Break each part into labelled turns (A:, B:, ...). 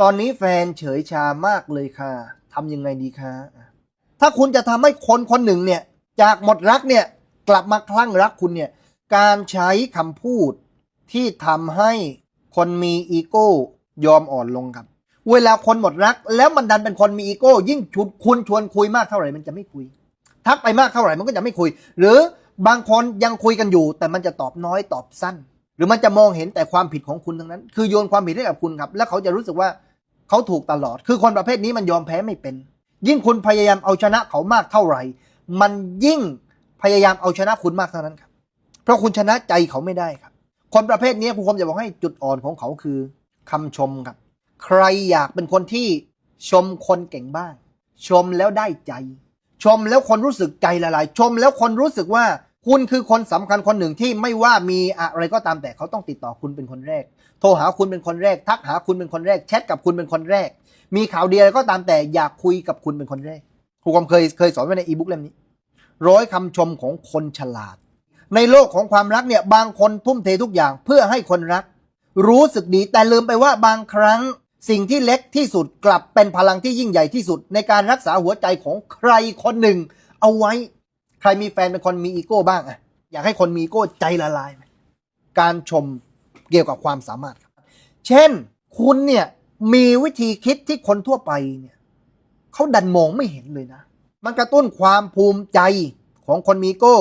A: ตอนนี้แฟนเฉยชามากเลยค่ะทำยังไงดีคะถ้าคุณจะทำให้คนคนหนึ่งเนี่ย จากหมดรักเนี่ยกลับมาคลั่งรักคุณเนี่ย การใช้คำพูดที่ทำให้คนมีอีโก้ยอมอ่อนลงครับ เวลาคนหมดรัก แล้วมันดันเป็นคนมีอีโก้ ยิ่งชุดคุณชวนคุยมากเท่าไหร่มันจะไม่คุย ทักไปมากเท่าไหร่มันก็จะไม่คุย หรือบางคนยังคุยกันอยู่ แต่มันจะตอบน้อยตอบสั้น หรือมันจะมองเห็นแต่ความผิดของคุณทั้งนั้น คือโยนความผิดให้กับคุณครับ แล้วเขาจะรู้สึกว่า เขาถูกตลอด คือคนประเภทนี้มันยอมแพ้ไม่เป็น ยิ่งคุณพยายามเอาชนะเขามากเท่าไหร่ มันยิ่งพยายามเอาชนะคุณมากเท่านั้นครับ เพราะคุณชนะใจเขาไม่ได้ครับ คนประเภทนี้ครูคมจะบอกให้จุดอ่อนของเขาคือคำชมครับ ใครอยากเป็นคนที่ชมคนเก่งบ้าง ชมแล้วได้ใจ ชมแล้วคนรู้สึกใจละลาย ชมแล้วคนรู้สึกว่า คุณคือคนสำคัญคนหนึ่งที่ไม่ว่ามีอะไรก็ตามแต่เขาต้องติดต่อคุณเป็นคนแรก โทรหาคุณเป็นคนแรก ทักหาคุณเป็นคนแรก แชทกับคุณเป็นคนแรก มีข่าวดีอะไรก็ตามแต่อยากคุยกับคุณเป็นคนแรก ครูกอมเคยเคยสอนไว้ในอีบุ๊กเล่มนี้ ร้อยคำชมของคนฉลาด ในโลกของความรักเนี่ยบางคนทุ่มเททุกอย่างเพื่อให้คนรัก รู้สึกดีแต่ลืมไปว่าบางครั้งสิ่งที่เล็กที่สุดกลับเป็นพลังที่ยิ่งใหญ่ที่สุด ในการรักษาหัวใจของใครคนหนึ่ง เอาไว้ ใครมีแฟนเป็นคนมีอีโก้บ้างอะอยากให้คนมีอีโก้ใจละลายไหมการชมเกี่ยวกับความสามารถครับ เช่น คุณเนี่ยมีวิธีคิดที่คนทั่วไปเนี่ยเขาดันมองไม่เห็นเลยนะ มันกระตุ้นความภูมิใจของคนมีอีโก้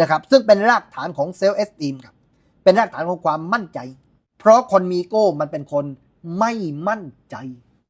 A: นะครับซึ่งเป็นรากฐานของเซลล์เอสติมครับ เป็นรากฐานของความมั่นใจ เพราะคนมีอีโก้มันเป็นคนไม่มั่นใจ